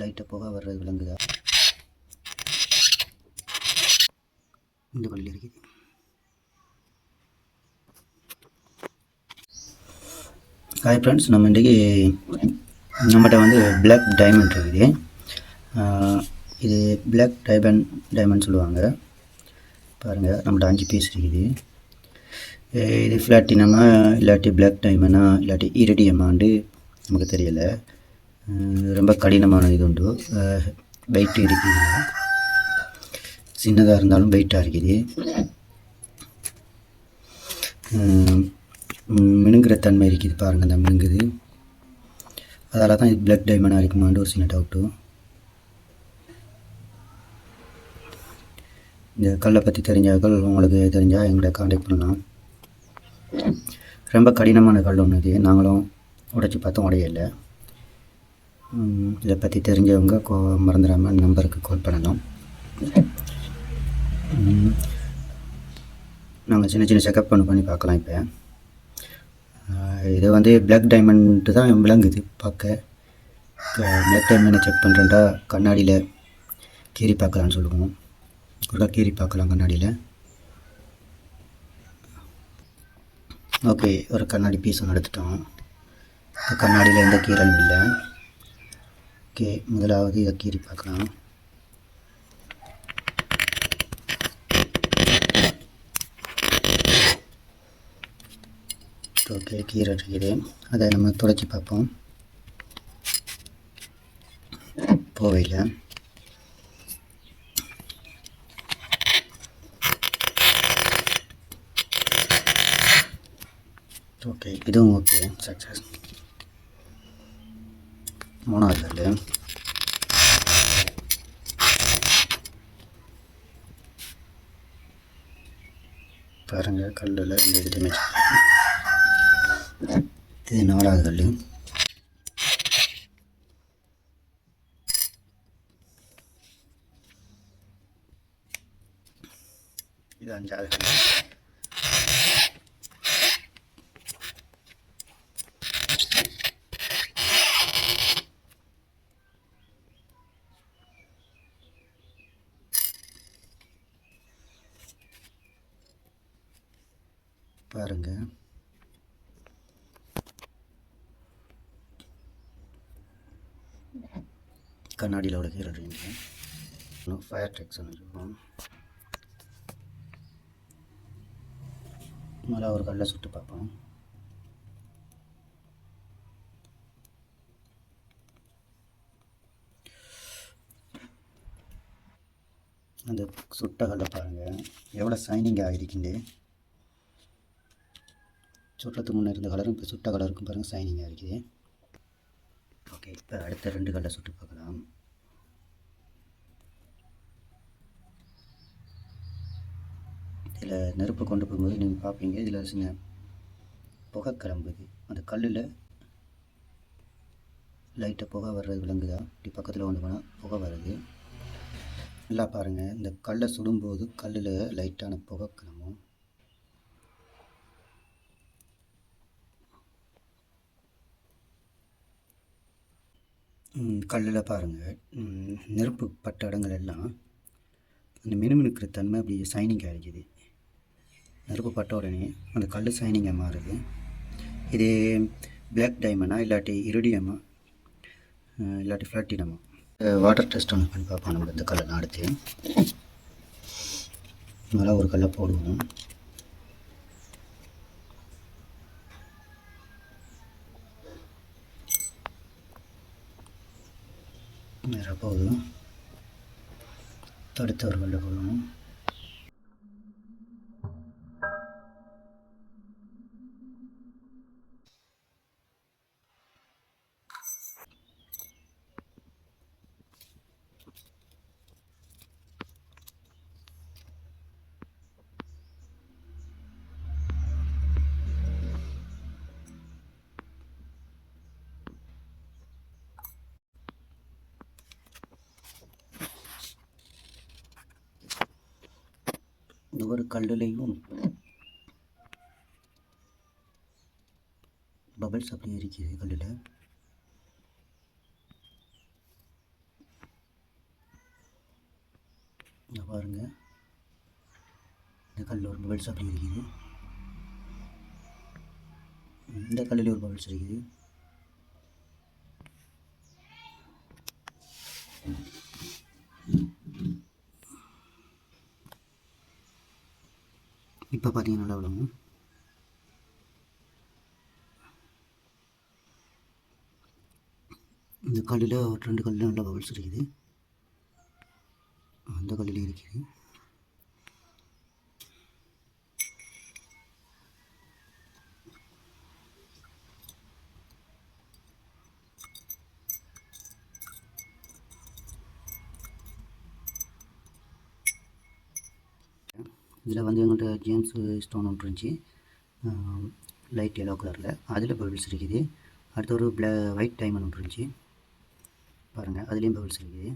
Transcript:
லைட்டாக புகை வர்றது விளங்குதா இந்த வழியில் இருக்குது. ஹாய் ஃப்ரெண்ட்ஸ் நம்ம இன்றைக்கி நம்மகிட்ட வந்து பிளாக் டைமண்ட் இருக்குது. இது பிளாக் டைமண்ட் டைமண்ட் சொல்லுவாங்க. பாருங்கள் நம்மகிட்ட அஞ்சு பீஸ் இருக்குது. இது ஃப்ளாட்டினமாக இல்லாட்டி பிளாக் டைமண்டா இல்லாட்டி இரடியமாண்டு நமக்கு தெரியலை. ரொம்ப கடினமான இது உண்டு. வெயிட் இருக்குது சின்னதாக இருந்தாலும் வெயிட்டாக இருக்குது. மினுங்கிற மினுங்குற தன்மை இருக்குது. பாருங்கள் அந்த மினுங்குது. அதால் தான் இது பிளட் டைமண்டாக இருக்குமான்னு ஒரு சின்ன டவுட்டு இந்த கல்லை பற்றி தெரிஞ்சவர்கள் உங்களுக்கு தெரிஞ்சால் எங்களை காண்டாக்ட் பண்ணலாம். ரொம்ப கடினமான கல் ஒன்று இது. நாங்களும் உடைச்சி பார்த்தோம் உடையலை இதை பற்றி தெரிஞ்சவங்க கோ மறந்துடாமல் நம்பருக்கு கால் பண்ணலாம் நாங்கள் சின்ன சின்ன செக்கப் பண்ணி பண்ணி பார்க்கலாம் இப்போ. இது வந்து பிளாக் டைமண்ட்டு தான் விளங்குது பார்க்க. பிளாக் டைமண்டை செக் பண்ணுறேன்டா கண்ணாடியில் கீறி பார்க்கலான்னு சொல்லுவோம். ஒருக்கா கீறி பார்க்கலாம் கண்ணாடியில். ஓகே ஒரு கண்ணாடி பீஸ் எடுத்துட்டோம். கண்ணாடியில் எந்த கீரலும் இல்லை. ஓகே முதலாவது இதை கீறி பார்க்கலாம். ஓகே கீரை இருக்குது. அதை நம்ம துடைச்சி பார்ப்போம். போவையில். ஓகே இதுவும் ஓகே சக்ஸஸ் மூணாவது கல் பாருங்கள் கல்லில் இந்த இதுலேயுமே இது நாலாவது கல் இது அஞ்சாவது கல் பாருங்கள் கண்ணாடியில் உள்ள கீழே ஃபயர் டெக்ஸ் இருக்கும். நல்லா ஒரு கல்லை சுட்டு பார்ப்போம். அந்த சுட்ட கல்லை பாருங்கள் எவ்வளோ சைனிங் ஆகிருக்குண்டு சுட்டத்துக்கு முன்னே இருந்த கலரும் இப்போ சுட்ட கலருக்கும் பாருங்கள் சைனிங்காக இருக்குது. ஓகே இப்போ அடுத்த ரெண்டு கல்லை சுட்டு பார்க்கலாம். இதில் நெருப்பு கொண்டு போகும்போது நீங்கள் பார்ப்பீங்க இதில் சின்ன புகை கிளம்புது அந்த கல்லில் லைட்டாக புகை வர்றது விலங்குதா? இப்படி பக்கத்தில் கொண்டு போனால் புகை வருது நல்லா பாருங்கள் இந்த கல்லை சுடும்போது கல்லில் லைட்டான புகை கிளம்பும் கல்லில் பாருங்கள் நெருப்பு பட்ட இடங்கள் எல்லாம் அந்த மினுமினுக்கிற தன்மை அப்படி சைனிங் ஆகிக்குது நெருப்பு பட்ட உடனே அந்த கல் சைனிங்காக மாறுது. இது பிளாக் டைமண்டா இல்லாட்டி இருடியமா இல்லாட்டி ஃப்ளாட்டினமா வாட்டர் டெஸ்ட் ஒன்று பண்ணி பார்ப்போம். நம்ம இந்த கல்லை அடுத்து நல்லா ஒரு கல்லை போடுவோம். நேராக போகுது. தடுத்த ஒரு கல்லை போடணும் ஒவ்வொரு கல்லுலேயும் பபிள்ஸ் அப்படியே இருக்குது கல்லில். இங்கே பாருங்கள் இந்த கல்லில் ஒரு பபிள்ஸ் அப்படி இருக்குது. இந்த கல்லில் ஒரு பபிள்ஸ் இருக்குது. இப்போ பார்த்தீங்கன்னா நல்லா விளங்கும். இந்த கல்லில் ஒரு ரெண்டு கல்லில் நல்லா பபிள்ஸ் இருக்குது அந்த கல்லில் இருக்குது. இதில் வந்து எங்கள்கிட்ட ஜேம்ஸ் ஸ்டோன் ஒன்று இருந்துச்சு. லைட் எல்லோ கலரில் அதில் பபிள்ஸ் இருக்குது. அடுத்து ஒரு பிளா ஒயிட் டைமண்ட் ஒன்று இருந்துச்சு. பாருங்கள் அதுலேயும் பபிள்ஸ் இருக்குது.